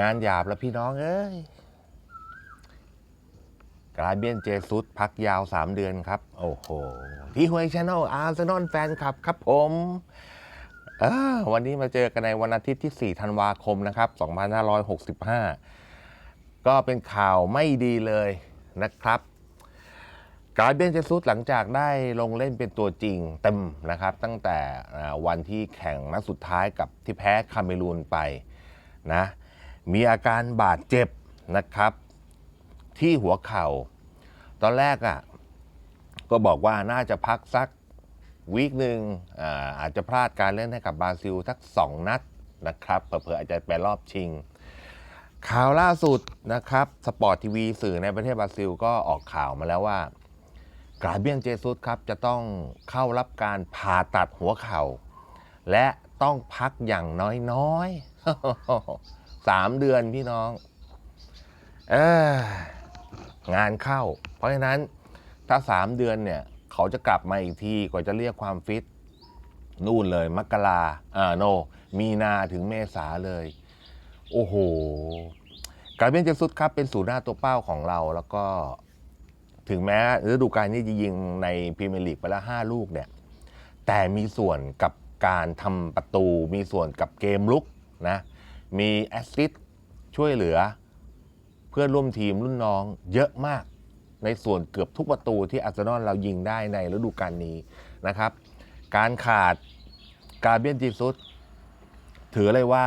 งานหยาบแล้วพี่น้องเอ้ยกรายเบียนเจซุสพักยาว 3 เดือนครับ โอ้โห ที่หวยช n แนลอาร์เซนอลแฟนคลับครับผมวันนี้มาเจอกันในวันอาทิตย์ที่ 4 ธันวาคมนะครับ 2565 ก็เป็นข่าวไม่ดีเลยนะครับกราเบียนเจซุสหลังจากได้ลงเล่นเป็นตัวจริงเต็มนะครับ ตั้งแต่วันที่แข่งนัดสุดท้ายกับที่แพ้คาเมรูนไปนะ มีอาการบาดเจ็บนะครับ ที่หัวเข่า ตอนแรกอะก็บอกว่าน่าจะพักสักวีคหนึ่งอาอาจจะพลาดการเล่นให้กับบราซิลสัก 2 นัดนะครับเผื่อๆอาจจะไปรอบชิง ข่าวล่าสุดนะครับสปอร์ตทีวีสื่อในประเทศบราซิลก็ออกข่าวมาแล้วว่ากราเบียนเจซุสครับจะต้องเข้ารับการผ่าตัดหัวเข่า และต้องพักอย่างน้อยๆ สามเดือนพี่น้ององานเข้า เพราะฉะนั้นถ้าสามเดือนเนี่ยเขาจะกลับมาอีกทีกว่าจะเรียกความฟิต นู่นเลย มกราอ่าโน มีนาถึงเมษาเลย โอ้โหกาเบียนเจสุดครับเป็นศูนย์หน้าตัวเป้าของเราแล้วก็ถึงแม้ฤดูกาลนี้จะยิงในพรีเมียร์ลีกไปแล้ว5ลูกเนี่ย แต่มีส่วนกับการทำประตูมีส่วนกับเกมลุกนะ มีแอสซิสต์ช่วยเหลือ เพื่อนร่วมทีมรุ่นน้องเยอะมาก ในส่วนเกือบทุกประตูที่อาร์เซนอลเรายิงได้ในฤดูกาลนี้นะครับ การขาดกาเบียนจีซุสถือเลยว่า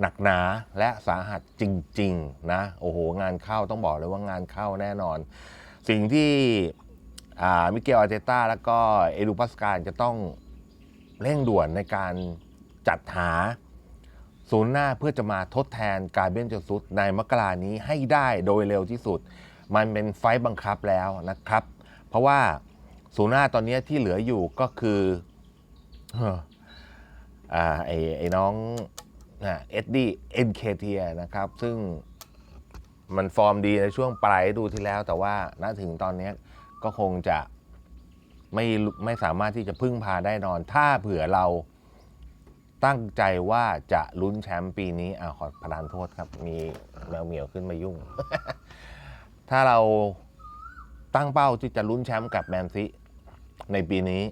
หนักหนาและสาหัสจริง ๆ นะ โอ้โห งานเข้าต้องบอกเลยว่างานเข้าแน่นอน สิ่งที่มิเกลอาร์เตต้าแล้วก็เอดูปัสการจะต้องเร่งด่วนในการจัดหา ศูนย์หน้าเพื่อจะมาทดแทนการเบนเจซุสในมกรานี้ให้ได้โดยเร็วที่สุด มันเป็นไฟต์บังคับแล้วนะครับ เพราะว่าศูนย์หน้าตอนนี้ที่เหลืออยู่ก็คือเอ่ออ่าไอ้ไอ้น้องเอ็ดดี้เอ็นเคเทียนะครับ ซึ่งมันฟอร์มดีในช่วงปลายดูที่แล้ว แต่ว่าณถึงตอนนี้ก็คงจะไม่ไม่สามารถที่จะพึ่งพาได้นอน ถ้าเผื่อเรา ตั้งใจว่าจะลุ้นแชมป์ปีนี้อ่าขอประทานโทษครับ มีแมวเหมียวขึ้นมายุ่ง ถ้าเราตั้งเป้าที่จะลุ้นแชมป์กับแมนซีในปีนี้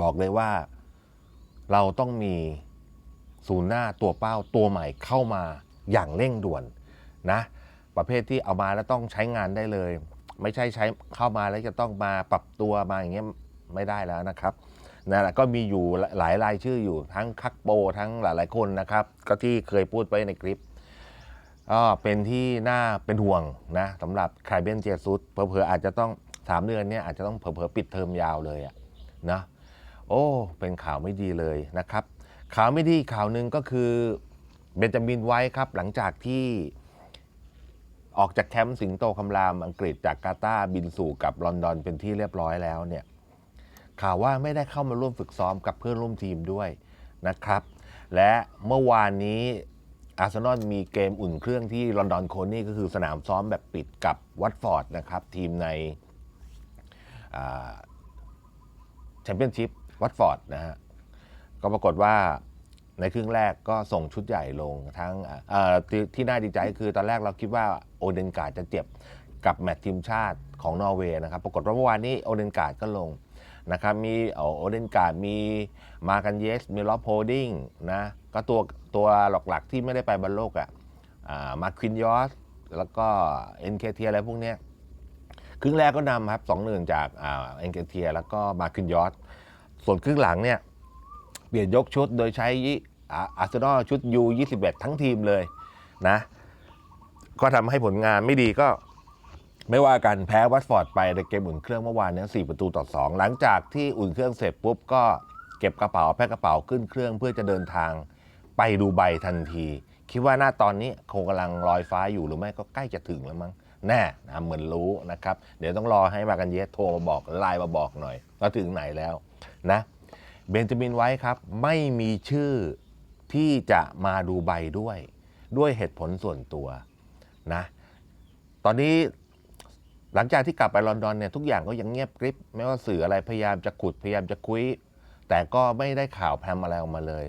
บอกเลยว่าเราต้องมีศูนย์หน้าตัวเป้าตัวใหม่เข้ามาอย่างเร่งด่วนนะ ประเภทที่เอามาแล้วต้องใช้งานได้เลย ไม่ใช่ใช้เข้ามาแล้วจะต้องมาปรับตัวมาอย่างเงี้ยไม่ได้แล้วนะครับ นะก็มีอยู่หลายรายชื่ออยู่ทั้งคักโปทั้งหลายๆคนนะครับ ก็ที่เคยพูดไว้ในคลิปก็เป็นที่น่าเป็นห่วงนะสำหรับคายเบนเจซุสเผลอๆอาจจะต้อง3เดือนเนี้ยอาจจะต้องเผลอๆปิดเทอมยาวเลยอะนะโอ้ เป็นข่าวไม่ดีเลยนะครับ ข่าวไม่ดีข่าวหนึ่งก็คือเบนจามินไว้ครับหลังจากที่ออกจากแคมป์สิงโตคำรามอังกฤษจากกาตาร์บินสู่กับลอนดอนเป็นที่เรียบร้อยแล้วเนี่ย ข่าวว่าไม่ได้เข้ามาร่วมฝึกซ้อมกับเพื่อนร่วมทีมด้วยนะครับ และเมื่อวานนี้อาร์เซนอลมีเกมอุ่นเครื่องที่ลอนดอนโคนี่ก็คือสนามซ้อมแบบปิดกับวัตฟอร์ดนะครับ ทีมในแชมเปี้ยนชิพวัตฟอร์ดนะฮะก็ปรากฏว่าในครึ่งแรกก็ส่งชุดใหญ่ลงทั้งที่ที่น่าดีใจคือตอนแรกเราคิดว่าโอเดนการ์ดจะเจ็บกับแมตช์ทีมชาติของนอร์เวย์นะครับ ปรากฏว่าเมื่อวานนี้โอเดนการ์ดก็ลง นะครับมีโอเดนการ์ดมีมากันเยส มีล็อบโฮดดิ้งนะก็ตัวตัวหลักๆที่ไม่ได้ไปบอลโลกอะ่ะมาควินยอสแล้วก็เอ็นเคเทียอะไรพวกเนี้ยครึ่งแรกก็นำครับสองหนึ่งจากเอ็นเคเทียแล้วก็มาควินยอสส่วนครึ่งหลังเนี่ยเปลี่ยนยกชุดโดยใช้อาร์เซนอลชุด U21 ทั้งทีมเลยนะ ก็ทำให้ผลงานไม่ดีก็ ไม่ว่ากันแพ้วัตฟอร์ดไปในเกมอุ่นเครื่องเมื่อวานนี้สี่ประตูต่อ 2 หลังจากที่อุ่นเครื่องเสร็จปุ๊บก็เก็บกระเป๋าแพ็คกระเป๋าขึ้นเครื่องเพื่อจะเดินทางไปดูใบทันที คิดว่าหน้าตอนนี้คงกำลังลอยฟ้าอยู่หรือไม่ก็ใกล้จะถึงแล้วมั้งแน่นะเหมือนรู้นะครับ เดี๋ยวต้องรอให้มากันเยสโทรมาบอกไลน์มาบอกหน่อยว่าถึงไหนแล้วนะเบนจามินไว้ครับ ไม่มีชื่อที่จะมาดูใบด้วย ด้วยเหตุผลส่วนตัวนะ ตอนนี้ หลังจากที่กลับไปลอนดอนเนี่ยทุกอย่างก็ยังเงียบกริบไม่ว่าสื่ออะไรพยายามจะขุดพยายามจะคุย แต่ก็ไม่ได้ข่าวแพรมอะไรออกมาเลย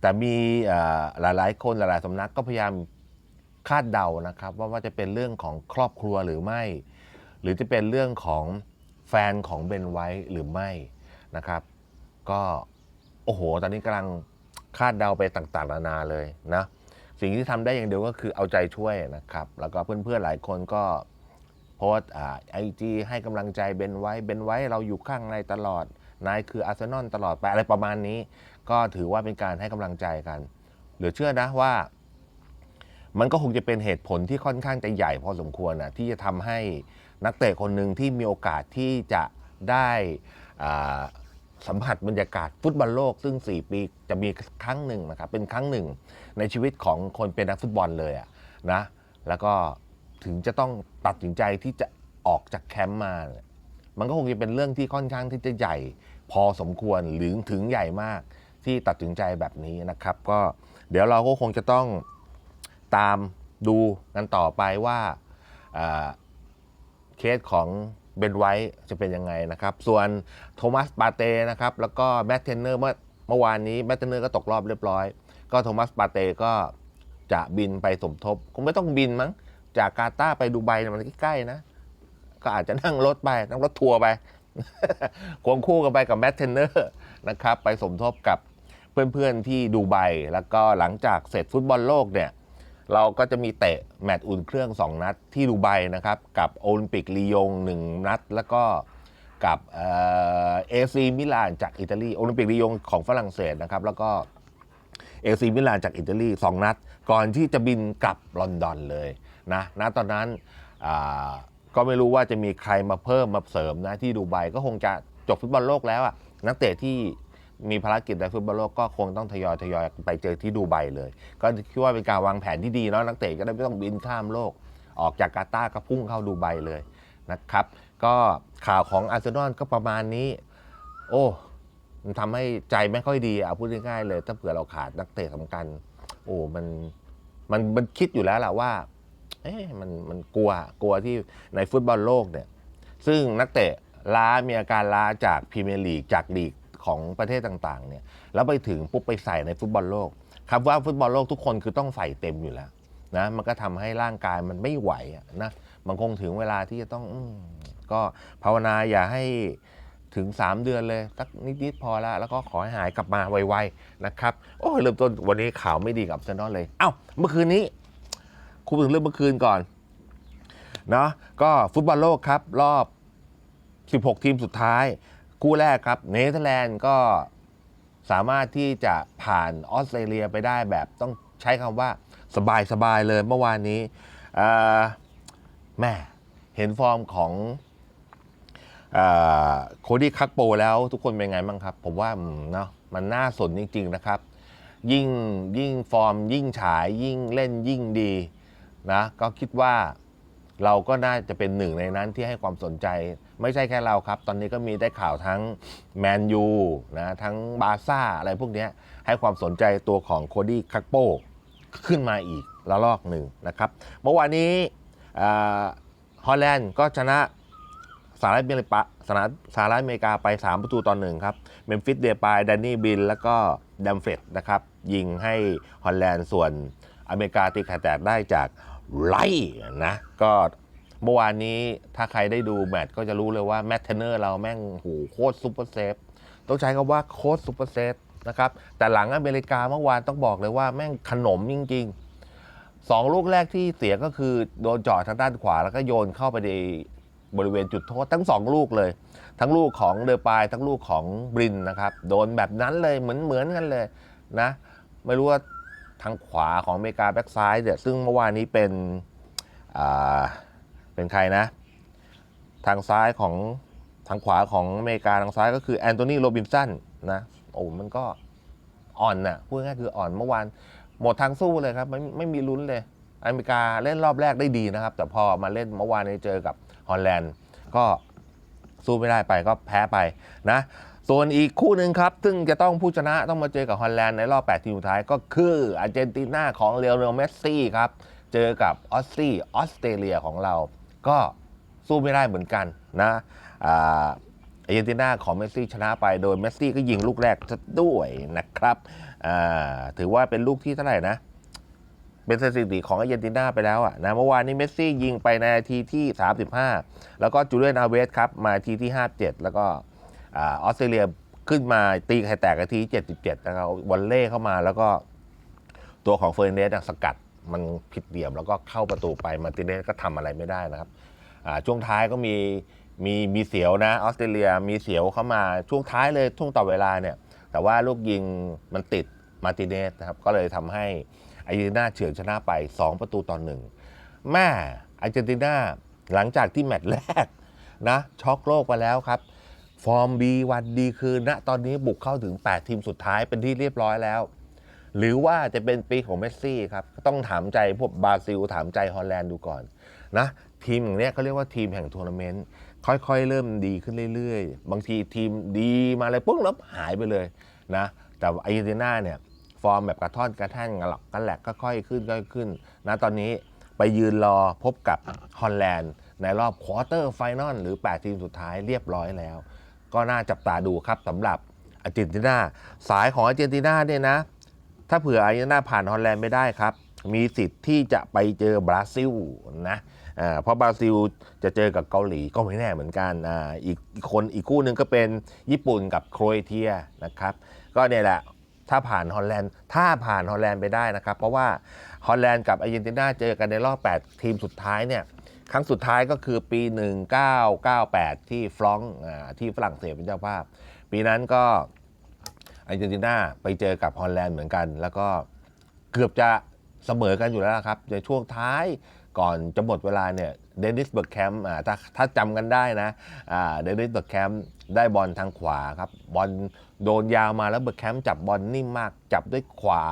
แต่มีหลายๆ คนหลายๆสำนักก็พยายามคาดเดานะครับว่าว่าจะเป็นเรื่องของครอบครัวหรือไม่ หรือจะเป็นเรื่องของแฟนของเบนไว้หรือไม่นะครับ ก็โอ้โห ตอนนี้กำลังคาดเดาไปต่างๆ นานาเลยนะสิ่งที่ทำได้อย่างเดียวก็คือเอาใจช่วยนะครับ แล้วก็เพื่อนๆหลายคนก็ โพสไอจีให้กำลังใจเบนไว้เบนไว้เราอยู่ข้างในตลอด นายคืออาร์เซนอลตลอดไปอะไรประมาณนี้ ก็ถือว่าเป็นการให้กำลังใจกัน เหลือเชื่อนะว่า มันก็คงจะเป็นเหตุผลที่ค่อนข้างจะใหญ่พอสมควรนะที่จะทำให้นักเตะคนหนึ่งที่มีโอกาสที่จะได้สัมผัสบรรยากาศฟุตบอลโลก ซึ่ง 4 ปีจะมีครั้งหนึ่งนะครับเป็นครั้งหนึ่งในชีวิตของคนเป็นนักฟุตบอลเลยอะนะ แล้วก็ ถึงจะต้องตัดสินใจที่จะออกจากแคมป์มาเนี่ยมันก็คงจะเป็นเรื่องที่ค่อนข้างที่จะใหญ่ พอสมควรหรือถึงใหญ่มากที่ตัดสินใจแบบนี้นะครับ ก็เดี๋ยวเราก็คงจะต้องตามดูกันต่อไปว่าอ่าเคสของเบนไวท์จะเป็นยังไงนะครับ ส่วนโทมัสปาเต้นะครับแล้วก็แมตเทนเนอร์เมื่อเมื่อวานนี้แมตเทนเนอร์ก็ตกรอบเรียบร้อย ก็โทมัสปาเต้ก็จะบินไปสมทบ คงไม่ต้องบินมั้ง จากกาตาร์ไปดูไบเนี่ยมันใกล้ๆนะ ก็อาจจะนั่งรถไปนั่งรถทัวร์ไป ควงคู่กันไปกับแมตเทนเนอร์นะครับ ไปสมทบกับเพื่อนๆที่ดูไบแล้วก็หลังจากเสร็จฟุตบอลโลกเนี่ยเราก็จะมีเตะแมตช์อุ่นเครื่อง 2 นัดที่ดูไบนะครับ กับโอลิมปิกลียง 1 นัด แล้วก็กับเอซีมิลานจากอิตาลีโอลิมปิกลียงของฝรั่งเศสนะครับ แล้วก็ เอซีมิลานจากอิตาลี2 นัด ก่อนที่จะบินกลับลอนดอนเลยนะณตอนนั้นก็ไม่รู้ว่าจะมีใครมาเพิ่มมาเสริมนะที่ดูไบก็คงจะจบฟุตบอลโลกแล้วอะนักเตะที่มีภารกิจในฟุตบอลโลกก็คงต้องทยอยทยอยไปเจอที่ดูไบเลย ก็คิดว่าเป็นการวางแผนที่ดีเนาะนักเตะจะได้ไม่ต้องบินข้ามโลก ออกจากกาตาร์ก็พุ่งเข้าดูไบเลยนะครับ ก็ข่าวของอาร์เซนอลก็ประมาณนี้ โอ้ มันทำให้ใจไม่ค่อยดีเอาพูดง่ายๆเลย ถ้าเผื่อเราขาดนักเตะสำคัญ โอ้มันมันมันคิดอยู่แล้วแหละว่า เอ๊ะมันมันกลัวกลัวที่ในฟุตบอลโลกเนี่ย ซึ่งนักเตะล้ามีอาการล้าจากพรีเมียร์ลีกจากลีกของประเทศต่างๆ เนี่ยแล้วไปถึงปุ๊บไปใส่ในฟุตบอลโลกครับว่าฟุตบอลโลกทุกคนคือต้องใส่เต็มอยู่แล้วนะมันก็ทำให้ร่างกายมันไม่ไหวนะมันคงถึงเวลาที่จะต้องอก็ภาวนาอย่าให้ ถึง 3 เดือนเลยสักนิดๆพอแล้วแล้วก็ขอให้หายกลับมาไวๆนะครับ โอ้เริ่มต้นวันนี้ข่าวไม่ดีกับเซนอลเลย เอ้า เมื่อคืนนี้คุยถึงเรื่องเมื่อคืนก่อนเนาะก็ฟุตบอลโลกครับ รอบ 16 ทีมสุดท้าย คู่แรกครับเนเธอร์แลนด์ก็สามารถที่จะผ่านออสเตรเลียไปได้แบบต้องใช้คำว่าสบายๆเลยเมื่อวานนี้แม่เห็นฟอร์มของ โคดี้คักโปแล้วทุกคนเป็นไงบ้างครับ ผมว่ามเนาะมันน่าสนจริง ๆ นะครับ ยิ่งยิ่งฟอร์ม ยิ่งฉายยิ่งเล่นยิ่งดีนะก็คิดว่าเราก็น่าจะเป็นหนึ่งในนั้นที่ให้ความสนใจ ไม่ใช่แค่เราครับ ตอนนี้ก็มีได้ข่าวทั้งแมนยูนะทั้งบาซ่าอะไรพวกนี้ให้ความสนใจตัวของโคดี้คักโปขึ้นมาอีกระลอกหนึ่งนะครับ เมื่อวานนี้ฮอลแลนด์ก็ชนะ สหรัฐอเมริกาสหรัฐสหรัฐอเมริกาไป 3 ประตูต่อหนึ่งครับ เมมฟิสเดปายแดนนี่บิน แล้วก็ดัมเฟดนะครับ ยิงให้ฮอลแลนด์ส่วนอเมริกาตีไข่แตกได้จากไล่นะ ก็เมื่อวานนี้ถ้าใครได้ดูแมตช์ก็จะรู้เลยว่าแมตเทนเนอร์เราแม่งโหโคตรซุปเปอร์เซฟ ต้องใช้คำว่าโคตรซุปเปอร์เซฟนะครับ แต่หลังอเมริกาเมื่อวานต้องบอกเลยว่าแม่งขนมจริงๆสองลูกแรกที่เสียก็คือโดนจาะทางด้านขวาแล้วก็โยนเข้าไปใน บริเวณจุดโทษทั้งสองลูกเลย ทั้งลูกของเดอปายทั้งลูกของบรินนะครับโดนแบบนั้นเลยเหมือนเหมือนกันเลยนะไม่รู้ว่าทางขวาของอเมริกาแบ็กซ้ายเนี่ยซึ่งเมื่อวานนี้เป็นเป็นใครนะ ทางซ้ายของทางขวาของอเมริกาทางซ้ายก็คือแอนโทนีโรบินสันนะโอ้มันก็อ่อนน่ะพูดง่ายคืออ่อนเมื่อวานหมดทางสู้เลยครับไม่ไม่มีลุ้นเลยอเมริกาเล่นรอบแรกได้ดีนะครับ แต่พอมาเล่นเมื่อวานนี้เจอกับ ฮอลแลนด์ ก็สู้ไม่ได้ไปก็แพ้ไปนะ ส่วนอีกคู่หนึ่งครับ ซึ่งจะต้องผู้ชนะต้องมาเจอกับฮอลแลนด์ในรอบ 8 ทีมสุดท้ายก็คืออาร์เจนตินาของเรอัลเมสซี่ครับ เจอกับออสซี่ออสเตรเลียของเรา ก็สู้ไม่ได้เหมือนกันนะอาร์เจนตินาของเมสซี่ชนะไปโดยเมสซี่ก็ยิงลูกแรกซะด้วยนะครับถือว่าเป็นลูกที่เท่าไหร่นะ เป็นสถิติของอาร์เจนตินาไปแล้วอะนะเมื่อวานนี้เมสซี่ยิงไปในนาทีที่ 35 แล้วก็จูเลียนอาเวสครับมาทีที่ 57 แล้วก็ออสเตรเลียขึ้นมาตีไข่แตกนาทีที่77 นะครับวอลเล่เข้ามาแล้วก็ตัวของเฟอร์นันเดสสกัดมันผิดเหลี่ยมแล้วก็เข้าประตูไปมาร์ติเนสก็ทำอะไรไม่ได้นะครับช่วงท้ายก็มีมีมีเสียวนะออสเตรเลียมีเสียวเข้ามาช่วงท้ายเลยช่วงต่อเวลาเนี่ยแต่ว่าลูกยิงมันติดมาร์ติเนสนะครับก็เลยทำให้ อาร์เจนตินาเฉือนชนะไป 2 ประตูต่อหนึ่งแม่อาร์เจนตินาหลังจากที่แมตช์แรกนะช็อกโลกไปแล้วครับ ฟอร์มดีวันดีคืนณตอนนี้บุกเข้าถึง 8 ทีมสุดท้ายเป็นที่เรียบร้อยแล้ว หรือว่าจะเป็นปีของเมสซี่ครับ ต้องถามใจพวกบราซิล ถามใจฮอลแลนด์ดูก่อนนะทีมอย่างเนี้ยเขาเรียกว่าทีมแห่งทัวร์นาเมนต์ค่อยๆ เริ่มดีขึ้นเรื่อยๆ บางทีทีมดีมาเลยปุ๊บแล้วหายไปเลยนะแต่อาร์เจนตินาเนี่ย ฟอร์มแบบกระท่อนกระแท่นกระหลักกระแหลกก็ค่อยขึ้นค่อยขึ้นนะตอนนี้ไปยืนรอพบกับฮอลแลนด์ในรอบควอเตอร์ไฟนอลหรือ 8 ทีมสุดท้ายเรียบร้อยแล้ว ก็น่าจับตาดูครับสำหรับอาร์เจนตินาสายของอาร์เจนตินาเนี่ยนะ ถ้าเผื่ออาร์เจนตินาผ่านฮอลแลนด์ไม่ได้ครับ มีสิทธิ์ที่จะไปเจอบราซิลนะเพราะบราซิลจะเจอกับเกาหลีก็ไม่แน่เหมือนกันออีกคนอีกคู่หนึ่งก็เป็นญี่ปุ่นกับโครเอเชียนะครับ ก็เนี่ยแหละ ถ้าผ่านฮอลแลนด์ถ้าผ่านฮอลแลนด์ไปได้นะครับ เพราะว่าฮอลแลนด์กับอาร์เจนตินาเจอกันในรอบ 8 ทีมสุดท้ายเนี่ยครั้งสุดท้ายก็คือปี 1998 ที่ฟรองก์ที่ฝรั่งเศสเป็นเจ้าภาพ ปีนั้นก็อาร์เจนตินาไปเจอกับฮอลแลนด์เหมือนกัน แล้วก็เกือบจะเสมอกันอยู่แล้วครับ ในช่วงท้ายก่อนจะหมดเวลาเนี่ย เดนิสเบิร์กแคมป์ถ้าถ้าจำกันได้นะเดนิสเบิร์กแคมป์ได้บอลทางขวาครับบอลโดนยาวมาแล้วเบิร์กแคมป์จับบอลนิ่มมากจับด้วยขวา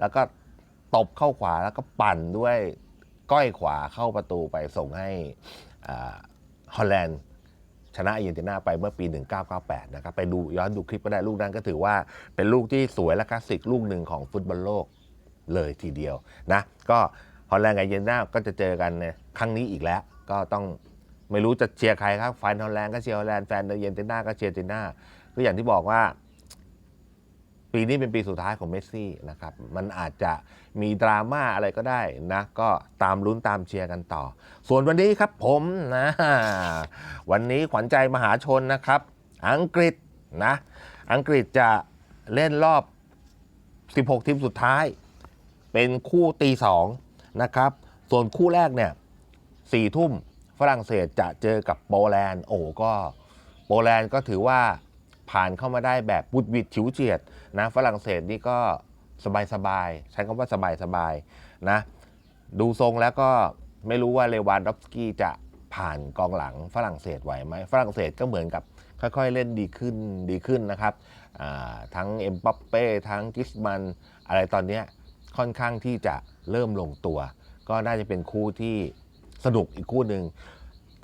แล้วก็ตบเข้าขวาแล้วก็ปั่นด้วยก้อยขวาเข้าประตูไปส่งให้ฮอลแลนด์ชนะอาร์เจนตินาไปเมื่อปี 1998 นะครับ ไปดูย้อนดูคลิปก็ได้ลูกนั้นก็ถือว่าเป็นลูกที่สวยและคลาสสิกลูกหนึ่งของฟุตบอลโลกเลยทีเดียวนะ ก็ฮอลแลนด์กับอาร์เจนตินาก็จะเจอกันใน ครั้งนี้อีกแล้ว ก็ต้องไม่รู้จะเชียร์ใครครับแฟนฮอลแลนด์ก็เชียร์ฮอลแลนด์แฟนอาร์เจนตินาก็เชียร์เจนตินาก็อย่างที่บอกว่า ปีนี้เป็นปีสุดท้ายของเมสซี่นะครับ มันอาจจะมีดราม่าอะไรก็ได้นะ ก็ตามลุ้นตามเชียร์กันต่อ ส่วนวันนี้ครับผมนะ วันนี้ขวัญใจมหาชนนะครับ อังกฤษนะ อังกฤษจะเล่นรอบ 16 ทีมสุดท้าย เป็นคู่ตีสองนะครับ ส่วนคู่แรกเนี่ย สี่ทุ่มฝรั่งเศสจะเจอกับโปแลนด์ โอ้ก็โปแลนด์ก็ถือว่าผ่านเข้ามาได้แบบบุดบิดฉิวเฉียดนะฝรั่งเศสนี่ก็สบายๆใช้คำว่าสบายๆนะดูทรงแล้วก็ไม่รู้ว่าเลวานดอฟสกี้จะผ่านกองหลังฝรั่งเศสไหวไหมฝรั่งเศสก็เหมือนกับค่อยๆ เล่นดีขึ้นดีขึ้นนะครับทั้งเอ็มบัปเป้ทั้งกิสมันอะไรตอนนี้ค่อนข้างที่จะเริ่มลงตัว ก็น่าจะเป็นคู่ที่ สนุกอีกคู่หนึ่ง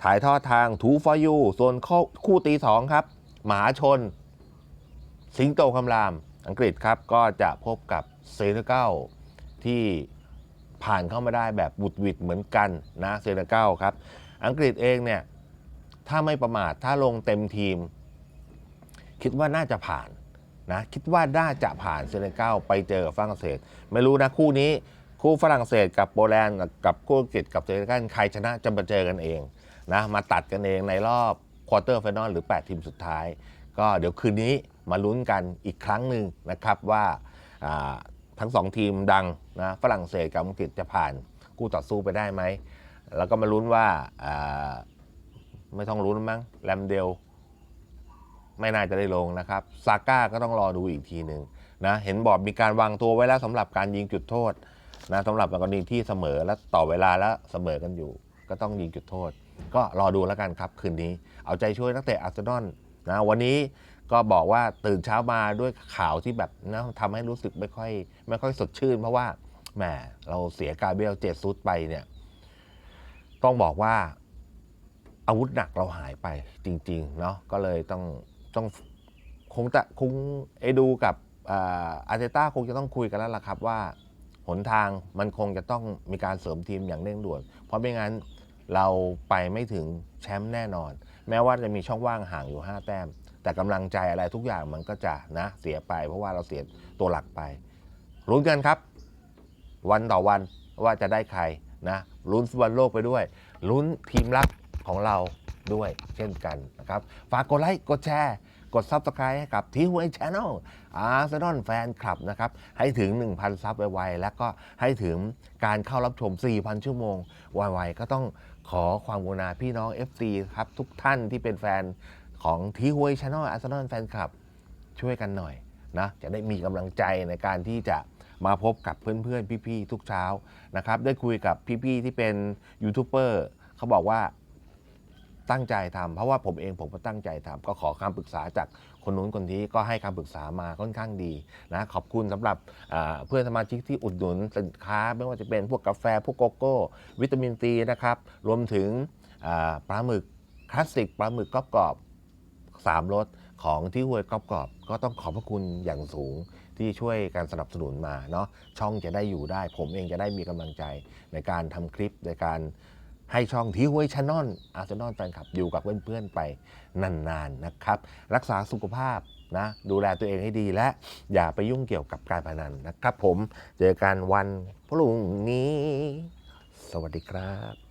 ถ่ายทอดทางทูฟอยูส่วนคู่ตีสองครับ หมาชน สิงโตคำราม อังกฤษครับ ก็จะพบกับเซเนกัลที่ผ่านเข้ามาได้แบบบุดวิดเหมือนกันนะเซเนกัลครับ อังกฤษเองเนี่ย ถ้าไม่ประมาทถ้าลงเต็มทีม คิดว่าน่าจะผ่านนะคิดว่าน่าจะผ่านเซเนกัลไปเจอกับฝรั่งเศส ไม่รู้นะคู่นี้ คู่ฝรั่งเศสกับโปแลนด์กับคู่อังกฤษกับเซเนกัลใครชนะจะมาเจอกันเองนะมาตัดกันเองในรอบควอเตอร์ไฟนอลหรือ 8 ทีมสุดท้าย ก็เดี๋ยวคืนนี้มาลุ้นกันอีกครั้งหนึ่งนะครับว่าทั้งสองทีมดังนะฝรั่งเศสกับอังกฤษจะผ่านคู่ต่อสู้ไปได้ไหม แล้วก็มาลุ้นว่าอ่าไม่ต้องลุ้นมั้งแรมเดลไม่น่าจะได้ลงนะครับซาก้าก็ต้องรอดูอีกทีหนึ่งนะเห็นบอกมีการวางตัวไว้แล้วสำหรับการยิงจุดโทษ นะสำหรับกรณีที่เสมอและต่อเวลาแล้วเสมอกันอยู่ ก็ต้องยิงจุดโทษ ก็รอดูแล้วกันครับคืนนี้ เอาใจช่วยนักเตะอาร์เซนอลนะวันนี้ก็บอกว่าตื่นเช้ามาด้วยข่าวที่แบบนะทำให้รู้สึกไม่ค่อยไม่ค่อยสดชื่น เพราะว่าแหมเราเสียกาเบรียลเจซุสไปเนี่ย ต้องบอกว่าอาวุธหนักเราหายไปจริง ๆ เนาะก็เลยต้องต้องคงจะคงเอดูกับอาร์เตต้าคงจะต้องคุยกันแล้วล่ะครับว่า นทางมันคงจะต้องมีการเสริมทีมอย่างเร่งด่วน เพราะไม่งั้นเราไปไม่ถึงแชมป์แน่นอน แม้ว่าจะมีช่องว่างห่างอยู่ 5 แต้ม แต่กำลังใจอะไรทุกอย่างมันก็จะนะเสียไป เพราะว่าเราเสียตัวหลักไปรุ้นกันครับ วันต่อวันว่าจะได้ใครนะลุ้นฟุตบอลโลกไปด้วยลุ้นทีมรักของเราด้วยเช่นกันนะครับ ฝากกดไลค์กดแชร์ กด Subscribe ให้กับทีวีช n นลอาร์เซนอลแฟนคลับนะครับ ให้ถึง 1,000 ซับไวๆ แล้วก็ให้ถึงการเข้ารับชม 4,000 ชั่วโมงไวๆ ก็ต้องขอความกรุณาพี่น้อง FC ครับ ทุกท่านที่เป็นแฟนของทีวีช n นลอาร์เซนอลแฟนคลับ ช่วยกันหน่อยนะจะได้มีกำลังใจในการที่จะมาพบกับเพื่อนๆ พี่ๆ ทุกเช้านะครับ ได้คุยกับพี่ๆ ที่เป็นยูทูบเบอร์เขาบอกว่า ตั้งใจทำเพราะว่าผมเองผมก็ตั้งใจทำก็ขอคำปรึกษาจากคนนู้นคนนี้ก็ให้คำปรึกษามาค่อนข้างดีนะขอบคุณสำหรับเพื่อนสมาชิกที่อุดหนุนสินค้า ไม่ว่าจะเป็นพวกกาแฟพวกโกโก้ วิตามินซีนะครับรวมถึงปลาหมึกคลาสสิกปลาหมึกกรอบๆสามรสของที่ห้วยกรอบกรอบก็ต้องขอบพระคุณอย่างสูงที่ช่วยการสนับสนุนมาเนาะช่องจะได้อยู่ได้ ผมเองจะได้มีกำลังใจในการทำคลิปในการ ให้ช่องที่ห้วยชานอนอาร์เซนอลแฟนคลับอยู่กับเพื่อนๆไปนานๆนะครับ รักษาสุขภาพนะดูแลตัวเองให้ดีและอย่าไปยุ่งเกี่ยวกับการพนันนะครับผมเจอกันวันพรุ่งนี้ สวัสดีครับ